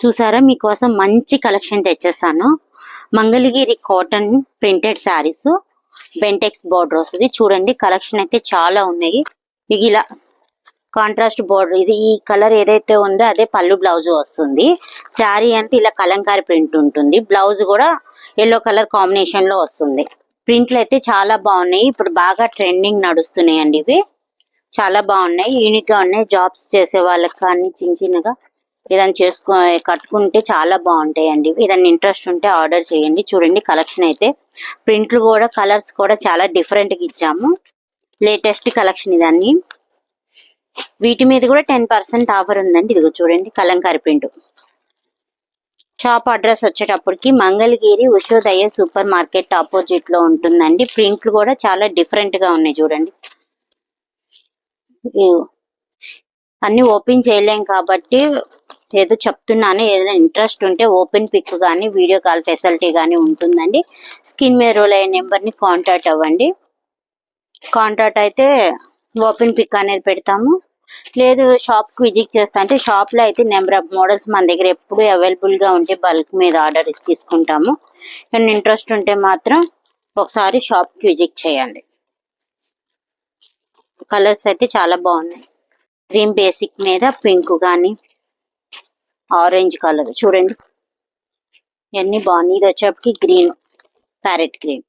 చూసారా? మీకోసం మంచి collection తెచ్చేసాను. Mangalagiri cotton printed saris Bentex border వస్తుంది. చూడండి కలెక్షన్ అయితే చాలా ఉన్నాయి. మీకు ఇలా కాంట్రాస్ట్ బార్డర్ ఇది ఈ కలర్ ఏదైతే ఉందో అదే పళ్ళు బ్లౌజ్ వస్తుంది. శారీ అంతా ఇలా కలంకారీ ప్రింట్ ఉంటుంది. బ్లౌజ్ కూడా ఎల్లో కలర్ కాంబినేషన్లో వస్తుంది. ప్రింట్లు అయితే చాలా బాగున్నాయి. ఇప్పుడు బాగా ట్రెండింగ్ నడుస్తున్నాయి అండి ఇవి. చాలా బాగున్నాయి. యూనిక్గా ఉన్నాయి. జాబ్స్ చేసే వాళ్ళకి కానీ చిన్న చిన్నగా ఏదైనా చేసుకో కట్టుకుంటే చాలా బాగుంటాయండి. ఏదైనా ఇంట్రెస్ట్ ఉంటే ఆర్డర్ చేయండి. చూడండి కలెక్షన్ అయితే. ప్రింట్లు కూడా కలర్స్ కూడా చాలా డిఫరెంట్గా ఇచ్చాము. లేటెస్ట్ కలెక్షన్ ఇదన్నీ. వీటి మీద కూడా టెన్ పర్సెంట్ ఆఫర్ ఉందండి. ఇదిగో చూడండి కలంకారీ ప్రింట్. షాప్ అడ్రస్ వచ్చేటప్పటికి మంగళగిరి ఉషోదయ సూపర్ మార్కెట్ ఆపోజిట్లో ఉంటుందండి. ప్రింట్లు కూడా చాలా డిఫరెంట్గా ఉన్నాయి చూడండి. అన్ని ఓపెన్ చేయలేం కాబట్టి ఏదో చెప్తున్నాను ఏదైనా ఇంట్రెస్ట్ ఉంటే ఓపెన్ పిక్ కానీ వీడియో కాల్ ఫెసిలిటీ కానీ ఉంటుందండి. స్కిన్ మీద రోల్ అయ్యే నెంబర్ని కాంటాక్ట్ అవ్వండి. కాంటాక్ట్ అయితే ఓపెన్ పిక్ అనేది పెడతాము. లేదు షాప్కి విజిట్ చేస్తా అంటే షాప్లో అయితే నెంబర్ ఆఫ్ మోడల్స్ మన దగ్గర ఎప్పుడు అవైలబుల్గా ఉంటే బల్క్ మీద ఆర్డర్ తీసుకుంటాము. నేను ఇంట్రెస్ట్ ఉంటే మాత్రం ఒకసారి షాప్కి విజిట్ చేయండి. కలర్స్ అయితే చాలా బాగున్నాయి. క్రీమ్ బేసిక్ మీద పింక్ కానీ ఆరెంజ్ కలర్. చూడండి. ఇవన్నీ బాగున్నాయి ఇది వచ్చేప్పటికి గ్రీన్ ప్యారెట్ గ్రీన్.